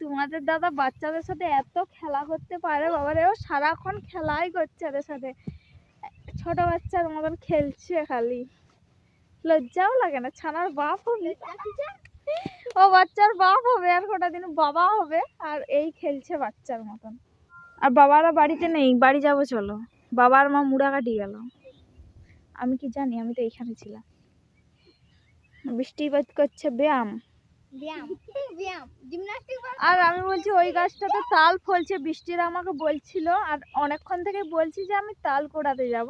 তোমাদের দাদা বাচ্চাদের সাথে এত খেলা করতে পারে বাবারে ও সারাক্ষণ খেলাই করছে এদের সাথে। ছোট বাচ্চার মতন খেলছে খালি। লজ্জাও লাগে না, ছানার বাপ হবে। ও বাচ্চার বাপ হবে আর কটা দিন বাবা হবে আর এই খেলছে বাচ্চার মতন। আর বাবারা বাড়িতে নেই, বাড়ি যাব চলো। বাবার মা মুড়া কাটি গেল। আমি কি জানি, আমি তো এইখানে ছিলাম। বৃষ্টি বাদ করছে ব্যায়াম। আর আমি বলছি ওই গাছটাতে তাল ফলছে বৃষ্টির আমাকে বলছিল আর অনেকক্ষণ থেকে বলছি যে আমি তাল কুড়াতে যাব।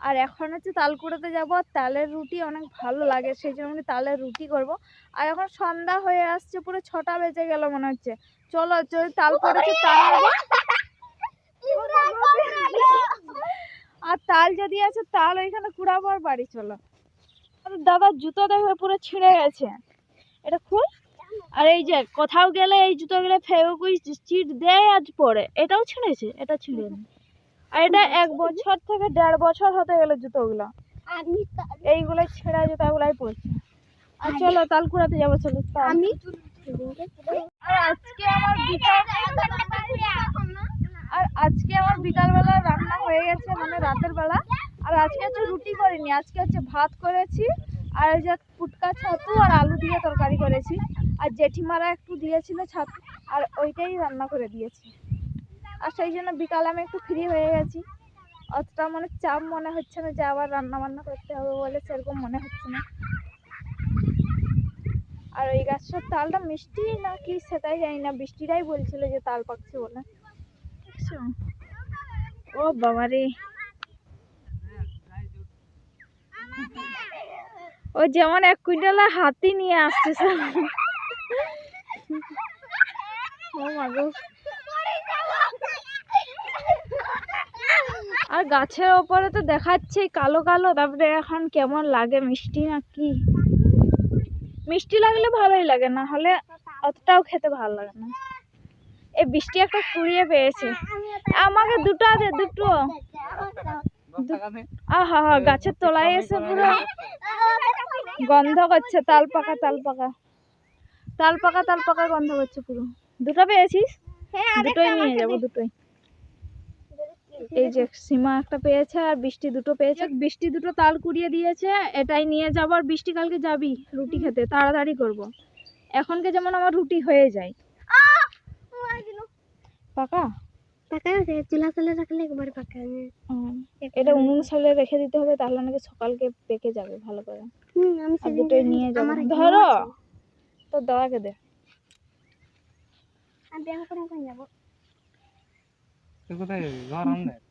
আর এখন হচ্ছে তাল কুড়াতে যাব আর তালের রুটি অনেক ভালো লাগে সেই জন্য আমি তালের রুটি করব। আর এখন সন্ধ্যা হয়ে আসছে পুরো ছটা বেজে গেল মনে হচ্ছে। চলো যদি তাল পড়েছে তাল। আর তাল যদি আছে তাল ওইখানে কুড়াবো আর বাড়ি চলো। আর দাদার জুতো দেখবে পুরো ছিঁড়ে গেছে। এটা খুল। আর এই যে কোথাও গেলে এই জুতোগুলো ফেউকুই চিট দেয় আজ পরে। এটাও ছিঁড়েছে? এটা ছিঁড়েনি আর এটা এক বছর থেকে দেড় বছর হতে গেল জুতোগুলো এইগুলো ছেঁড়া জুতোগুলাই পড়ছে আর চলো তাল কুড়াতে যাব চলো আমি আর আজকে আমার বিকাল আর আজকে আমার বিকালবেলা রান্না হয়ে গেছে মানে রাতের বেলা। আর আজকে হচ্ছে রুটি করিনি আজকে হচ্ছে ভাত করেছি। আর ওই যে ফুটকা ছাতু আর আলু দিয়ে তরকারি করেছি। আর জেঠিমারা একটু দিয়েছিল ছাতু, আর ওইটাই রান্না করে দিয়েছি। আর সেই জন্য বিকালে আমি একটু ফ্রি হয়ে গেছি। অতটা মানে চাপ মনে হচ্ছে না যে আবার রান্না বান্না করতে হবে বলে সেরকম মনে হচ্ছে না। আর ওই গাছটার তালটা মিষ্টি না কি সেটাই জানি না, বৃষ্টিটাই বলছিল যে তাল পাকছে বলে। ও বাবা রে ও যেমন এক কুইন্টালা হাতি নিয়ে আসছে। আর গাছের ওপরে তো দেখাচ্ছে কালো কালো তারপরে এখন কেমন লাগে মিষ্টি না কি মিষ্টি লাগলে ভালোই লাগে না হলে অতটাও খেতে ভালো লাগে না। এই বৃষ্টি একটা কুড়িয়ে পেয়েছে। আমাকে দুটো দে দুটো। আহা হা গাছের তলায় এসে পুরো গন্ধ করছে তাল পাকা তাল পাকা। তাল পাকা তাল পাকা গন্ধ করছে পুরো। দুটো পেয়েছিস? দুটোই নিয়ে যাব দুটোই। এই যে সীমা একটা পেয়েছে আর বৃষ্টি দুটো পেয়েছে। বৃষ্টি দুটো তাল কুড়িয়ে দিয়েছে এটাই নিয়ে যাব আর বৃষ্টি কালকে যাবি রুটি খেতে তাড়াতাড়ি করব। এখনকে যেমন আমার রুটি হয়ে যায়। পাকা? পাকা চুলা চলে রাখলে একবার পাকা এটা উনুন সালে রেখে দিতে হবে তাহলে নাকি সকালকে পেকে যাবে ভালো করে। আমি আর দুটোই নিয়ে যাব। ধরো! তো দাদাকে দে। আমি ব্যায়াম করে এখন যাব তুই কোথায় যাবি ঘর আমাদের